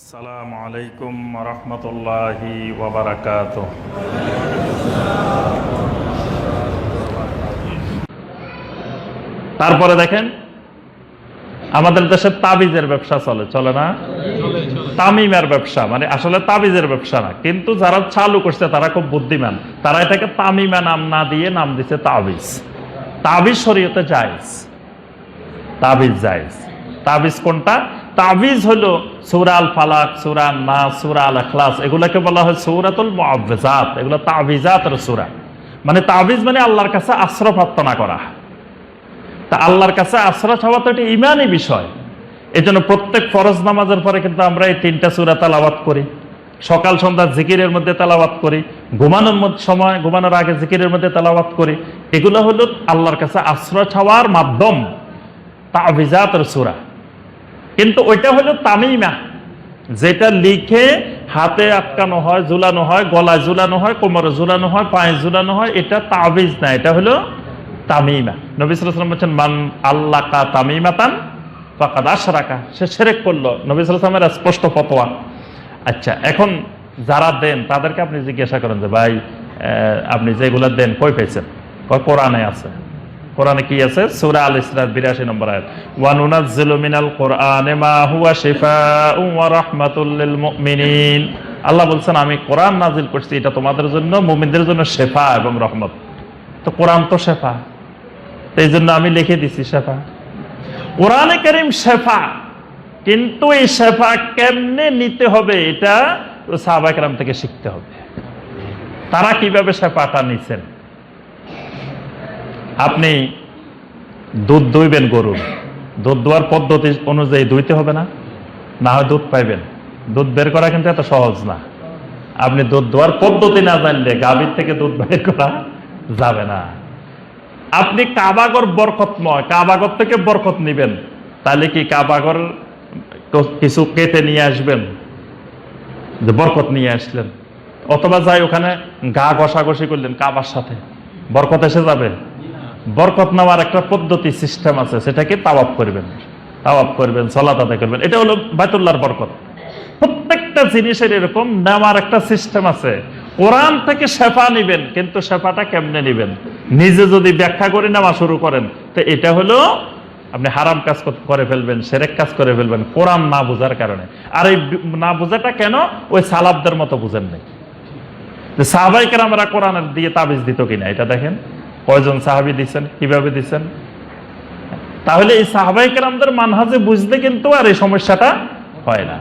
আসসালামু আলাইকুম রহমতুল্লাহি ওবরাকাত তারপরে দেখেন, আমাদের দেশে তাবিজের ব্যবসা চলে চলে না? তামিমের ব্যবসা মানে আসলে তাবিজের ব্যবসা না, কিন্তু যারা চালু করছে তারা খুব বুদ্ধিমান। তারা এটাকে তামিমা নাম না দিয়ে নাম দিচ্ছে তাবিজ। তাবিজ শরীয়তে জায়েজ। তাবিজ জায়েজ। তাবিজ কোনটা? তাবিজ হলো সুরাল ফালাক সুরা না সুরা আল আখলাস এগুলোকে বলা হয় সৌরাতুল মুআব্বিজাত এগুলো তাবিজাতের সুরা। মানে তাবিজ মানে আল্লাহর কাছে আশ্রয় প্রার্থনা করা। তা আল্লাহর কাছে আশ্রয় চাওয়া তো এটা ইমানই বিষয়। এই জন্য প্রত্যেক ফরজ নামাজের পরে কিন্তু আমরা এই তিনটা সুরা তালাবাত করি। সকাল, সন্ধ্যা জিকিরের মধ্যে তালাবাত করি। ঘুমানোর সময়, ঘুমানোর আগে জিকিরের মধ্যে তালাবাত করি। এগুলো হলো আল্লাহর কাছে আশ্রয় চাওয়ার মাধ্যম। তাবিজাতের সুরা। কিন্তু ওইটা হলো তামিমা, যেটা লিখে হাতে আটকানো হয়, ঝুলানো হয়, গলায় ঝুলানো হয়, কোমরে ঝুলানো হয়, পায়ে ঝুলানো হয়, এটা তাবিজ না, এটা হলো তামিমা। নবী সাল্লাম বলছেন, মান আল্লাহ কা তামিমাতান ফাকাদ আশরাকা। সে সেরেক করল, নবী স্পষ্ট ফতোয়া। আচ্ছা এখন যারা দেন, তাদেরকে আপনি জিজ্ঞাসা করেন যে, ভাই আপনি যেগুলো দেন, কই পেয়েছেন কোরআনে আছে। কোরআনে কি আছে? সূরা আল ইসরার 82 নম্বর আয়াত। ওয়া নুনাজ্জিলু মিনাল কোরআনে মা হুয়া শিফাউ ওয়া রাহমাতুল লিল মুমিনিন। আল্লাহ বলছেন, আমি কোরআন নাজিল করছি, এটা তোমাদের জন্য, মুমিনদের জন্য শেফা এবং রহমত। তো কোরআন তো শেফা। এই জন্য আমি লিখে দিছি শেফা। কোরআনে করিম শেফা, কিন্তু এই শেফা কেমনে নিতে হবে, এটা সাহাবাকরাম থেকে শিখতে হবে। তারা কীভাবে শেফাটা নিছেন? আপনি দুধ দুইবেন গরুর। দুধ দোয়ার পদ্ধতি অনুযায়ী দুইতে হবে না না হয় দুধ পাইবেন। দুধ বের করা কিন্তু এত সহজ না। আপনি দুধ দোয়ার পদ্ধতি না জানলে গাভীর থেকে দুধ বের করা যাবে না। আপনি কাবাগর বরকতময়, কাবাগর থেকে বরকত নিবেন, তাহলে কি কাবাগর কিছু কেটে নিয়ে আসবেন? যে বরকত নিয়ে আসলেন। অথবা যাই ওখানে গা ঘষাঘষি করলেন কাবার সাথে, বরকত এসে যাবে? বরকত নেওয়ার একটা পদ্ধতি সিস্টেম আছে, সেটাকে তাওয়াব করবেন। তাওয়াব করবেন, সলাত আদায় করবেন। এটা হলো বাইতুল্লাহর বরকত। প্রত্যেকটা জিনিসের এরকম নেওয়ার একটা সিস্টেম আছে। কোরআন থেকে শেফা নিবেন, কিন্তু শেফাটা কেমনে নিবেন? নিজে যদি ব্যাখ্যা করে নেওয়া শুরু করেন, তো এটা হলো আপনি হারাম কাজ করে ফেলবেন, সেরেক কাজ করে ফেলবেন, কোরআন না বোঝার কারণে। আর এই না বোঝাটা কেন? ওই সালাবদের মতো বুঝেন নাই সাহাবাইকার আমরা কোরআনের দিয়ে তাবিজ দিত কিনা, এটা দেখেন। কয়জন সাহাবি দিচ্ছেন কীভাবে দিচ্ছেন তাহলে এই সাহাবাই কেরামদের মানহাজে বুঝতে কিন্তু আর এই সমস্যাটা হয় না।